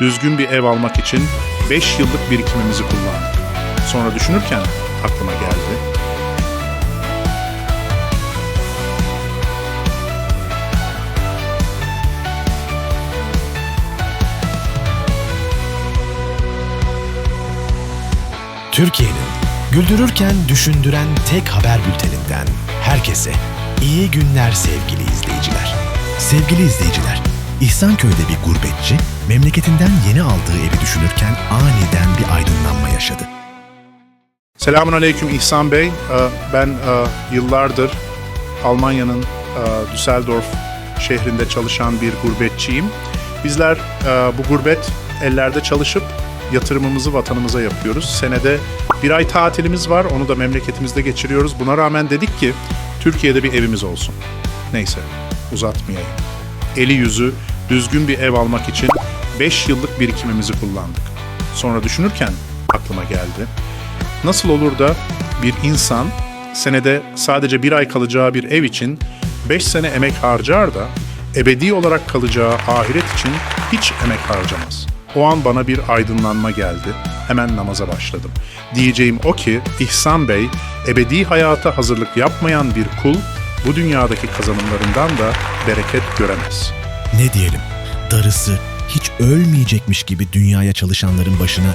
düzgün bir ev almak için 5 yıllık birikimimizi kullandık. Sonra düşünürken aklıma geldi. Türkiye'nin güldürürken düşündüren tek haber bülteninden herkese iyi günler sevgili izleyiciler. Sevgili izleyiciler, İhsanköy'de bir gurbetçi memleketinden yeni aldığı evi düşünürken aniden bir aydınlanma yaşadı. Selamun Aleyküm İhsan Bey. Ee, Ben e, yıllardır Almanya'nın e, Düsseldorf şehrinde çalışan bir gurbetçiyim. Bizler e, bu gurbet ellerde çalışıp yatırımımızı vatanımıza yapıyoruz. Senede bir ay tatilimiz var, onu da memleketimizde geçiriyoruz. Buna rağmen dedik ki Türkiye'de bir evimiz olsun. Neyse, uzatmayayım. Eli yüzü düzgün bir ev almak için 5 yıllık birikimimizi kullandık. Sonra düşünürken aklıma geldi. Nasıl olur da bir insan senede sadece bir ay kalacağı bir ev için 5 sene emek harcar da ebedi olarak kalacağı ahiret için hiç emek harcamaz. O an bana bir aydınlanma geldi. Hemen namaza başladım. Diyeceğim o ki İhsan Bey ebedi hayata hazırlık yapmayan bir kul bu dünyadaki kazanımlarından da bereket göremez. Ne diyelim, darısı hiç ölmeyecekmiş gibi dünyaya çalışanların başına